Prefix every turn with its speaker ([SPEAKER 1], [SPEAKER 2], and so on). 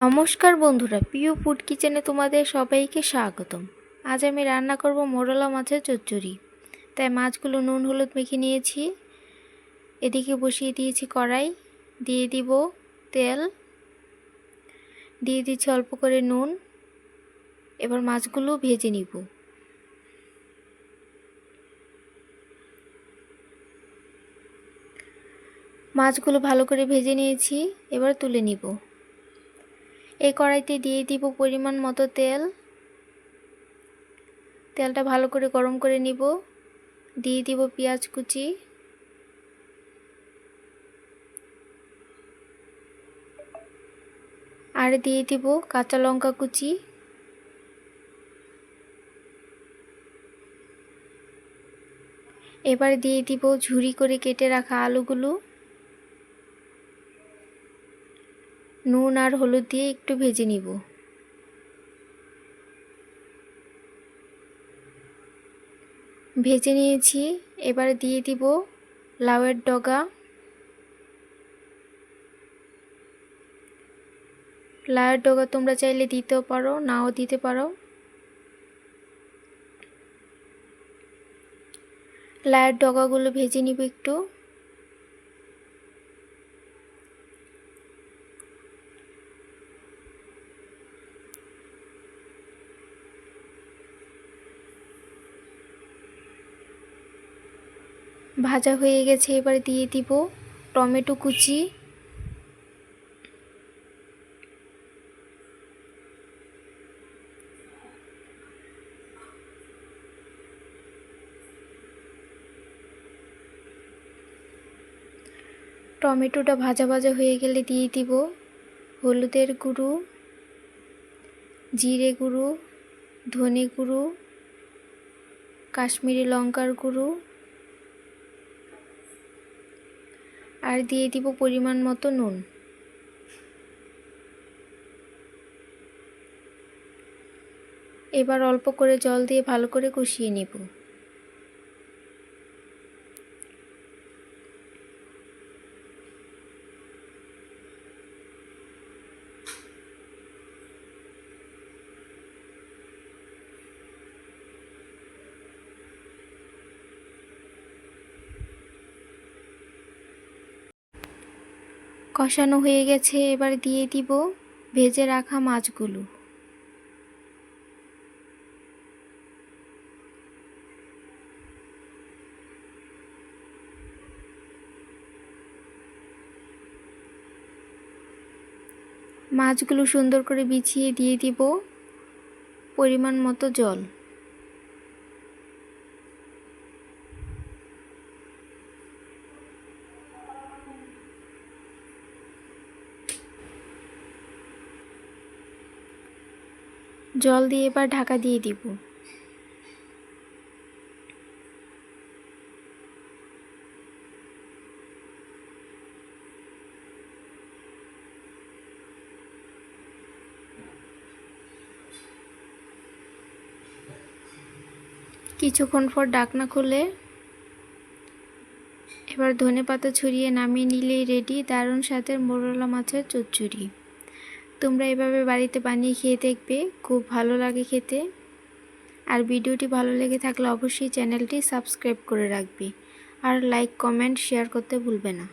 [SPEAKER 1] নমস্কার বন্ধুরা প্রিয় ফুড কিচেনে তোমাদের সবাইকে স্বাগতম। আজ আমি রান্না করব মোরলা মাছের চচ্চড়ি। তাই মাছগুলো নুন, হলুদ মেখে নিয়েছি। এদিকে বসিয়ে দিয়েছি কড়াই। দিয়ে দিব তেল। দিয়ে দিচ্ছি অল্প করে নুন। এবার মাছগুলো ভেজে নিব। মাছগুলো ভালো করে ভেজে নিয়েছি। এবার তুলে নিব। এই কড়াইতে দিয়ে দিব পরিমাণ মতো তেল। তেলটা ভালো করে গরম করে নিব। দিয়ে দিব পেঁয়াজ কুচি। আর দিয়ে দিব কাঁচা লঙ্কা কুচি। এবার দিয়ে দিব ঝুরি করে কেটে রাখা আলুগুলো। নুন আর হলুদ দিয়ে একটু ভেজে নিব। ভেজে নিয়েছি, এবার দিয়ে দিব লাউয়ের ডগা। লাউয়ের ডগা তোমরা চাইলে দিতেও পারো, নাও দিতে পারো। লাউয়ের ডগাগুলো ভেজে নিব একটু। ভাজা হয়ে গেছে, এবার দিয়ে দিব টমেটো কুচি। টমেটোটা ভাজা ভাজা হয়ে গেলে দিয়ে দিব হলুদের গুঁড়ো, জিরে গুঁড়ো, ধনে গুঁড়ো, কাশ্মীরি লঙ্কার গুঁড়ো। আর দিয়ে দিব পরিমাণ মতো নুন। এবার অল্প করে জল দিয়ে ভালো করে কষিয়ে নেব। কষানো হয়ে গেছে, এবার দিয়ে দিব ভেজে রাখা মাছগুলো। মাছগুলো সুন্দর করে বিছিয়ে দিয়ে দিব পরিমাণ মতো জল। জল দিয়ে এবার ঢাকা দিয়ে দিব। কিছুক্ষণ পর ডাকনা খুলে, এবার ধনে পাতা ছড়িয়ে নামিয়ে নিলেই রেডি দারুণ স্বাদের মোরলা মাছের চচ্চড়ি। তোমরা এভাবে বাড়িতে বানিয়ে খেয়ে দেখবে, খুব ভালো লাগে খেতে। আর ভিডিওটি ভালো লেগে থাকলে অবশ্যই চ্যানেলটি সাবস্ক্রাইব করে রাখবে। আর লাইক, কমেন্ট, শেয়ার করতে ভুলবে না।